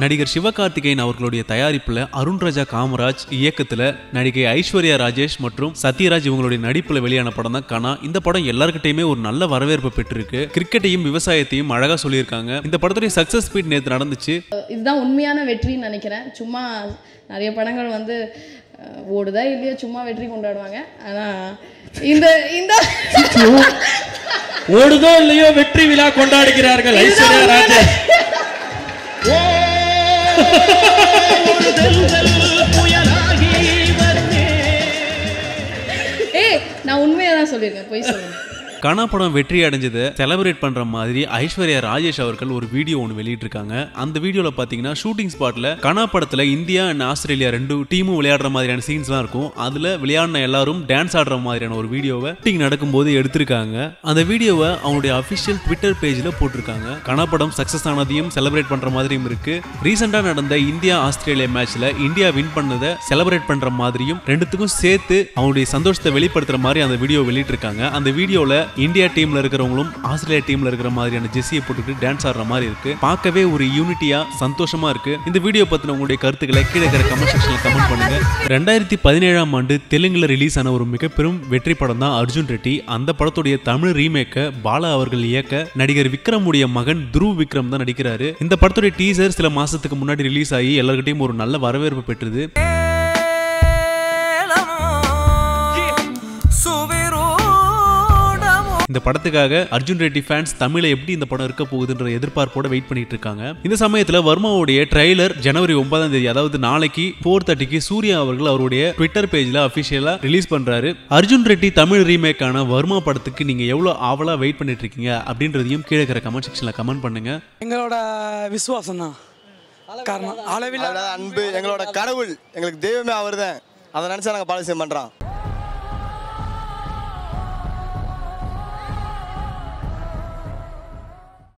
நடிகர் சிவகார்த்திகேயன் அவர்களுடைய தயாரிப்புல அருண் ராஜா காமராஜ் இயக்கத்துல நடிகை ஐஸ்வர்யா ராஜேஷ் மற்றும் சத்யராஜ் இவங்களுடைய நடிப்புல வெளியான படம் தான் கனா இந்த படம் எல்லார்கிட்டயுமே ஒரு நல்ல வரவேற்பு பெற்றிருக்கு. கிரிக்கெட்டையும் விவசாயத்தையும் அழகா சொல்லியிருக்காங்க. இந்த படத்துடைய சக்சஸ் ஸ்பீட் நேத்து நடந்துச்சு. இதுதான் உண்மையான வெற்றின்னு நினைக்கிறேன். சும்மா நிறைய படங்கள் வந்து ஓடுதா இல்லையோ சும்மா வெற்றி கொண்டாடுவாங்க. ஆனால் இந்த இந்த ஓடுதோ இல்லையோ வெற்றி விழா கொண்டாடுகிறார்கள் ஐஸ்வர்யா ராஜேஷ். நான் உண்மையாக தான் சொல்லியிருக்கேன். போய் சொல்லுங்க கனா படம் வெற்றி அடைஞ்சதை செலிப்ரேட் பண்ற மாதிரி ஐஸ்வர்யா ராஜேஷ் அவர்கள் ஒரு வீடியோ ஒன்று வெளியிட்டிருக்காங்க. அந்த வீடியோல பாத்தீங்கன்னா ஷூட்டிங் ஸ்பாட்ல கனா படத்துல இந்தியா அண்ட் ஆஸ்திரேலியா ரெண்டு டீமும் விளையாடுற மாதிரியான சீன்ஸ்லாம் இருக்கும். அதுல விளையாடின எல்லாரும் டான்ஸ் ஆடுற மாதிரியான ஒரு வீடியோவை ஷூட்டிங் நடக்கும்போது எடுத்திருக்காங்க. அந்த வீடியோவை அவங்களுடைய அபிஷியல் ட்விட்டர் பேஜ்ல போட்டிருக்காங்க. கனா படம் சக்சஸ் ஆனதையும் செலிப்ரேட் பண்ற மாதிரியும் இருக்கு. ரீசெண்டா நடந்த இந்தியா ஆஸ்திரேலியா மேட்ச்ல இந்தியா வின் பண்ணதை செலிப்ரேட் பண்ற மாதிரியும் ரெண்டுத்துக்கும் சேர்த்து அவங்களுடைய சந்தோஷத்தை வெளிப்படுத்துற மாதிரி அந்த வீடியோ வெளியிட்டிருக்காங்க. அந்த வீடியோல இந்தியா டீம்ல இருக்கிறவங்களும் ஆஸ்திரேலியா டீம்ல இருக்கிற மாதிரியான ஜெஸ்ஸியை போட்டுக்கிட்டு டான்ஸ் ஆடுற மாதிரி இருக்கு. பார்க்கவே ஒரு யூனிட்டியா சந்தோஷமா இருக்கு. இந்த வீடியோ பத்தின உங்களுடைய கருத்துக்களை கீழே இருக்கிற கமெண்ட் செக்ஷன்ல கமெண்ட் பண்ணுங்க. ரெண்டாயிரத்தி பதினேழாம் ஆண்டு தெலுங்குல ரிலீஸ் ஆன ஒரு மிக பெரும் வெற்றி படம் தான் அர்ஜுன் ரெட்டி. அந்த படத்துடைய தமிழ் ரீமேக்கை பாலா அவர்கள் இயக்க நடிகர் விக்ரமுடைய மகன் துருவ் விக்ரம் தான் நடிக்கிறாரு. இந்த படத்துடைய டீசர் சில மாசத்துக்கு முன்னாடி ரிலீஸ் ஆகி எல்லார்கிட்டையும் ஒரு நல்ல வரவேற்பு பெற்றது. இந்த படத்துக்காக அர்ஜுன் ரெட்டி ஃபேன்ஸ் தமிழ்ல எப்படி இந்த படம் இருக்க போகுதுன்ற எதிர்பார்ப்போட வெயிட் பண்ணிட்டு இருக்காங்க. இந்த சமயத்துல வர்மாவுடைய ட்ரைலர் ஜனவரி ஒன்பதாம் தேதி அதாவது நாளைக்கு ஃபோர் தேர்ட்டிக்கு சூர்யா அவர்கள் அவருடைய ட்விட்டர் பேஜ்ல அபிஷியலா ரிலீஸ் பண்றாரு. அர்ஜுன் ரெட்டி தமிழ் ரீமேக்கான வர்மா படத்துக்கு நீங்க எவ்வளவு ஆவலா வெயிட் பண்ணிட்டு இருக்கீங்க அப்படின்றதையும் கீழே இருக்கிற கமெண்ட் செக்ஷன்ல கமெண்ட் பண்ணுங்க. எங்களோட விசுவாசம் தான் காரணம் அளவில் அன்பு எங்களோட கடவுள் எங்களுக்கு தெய்வமே அவர் தான் அதை நினச்சா நாங்கள் பாலிசியம் பண்ணுறோம்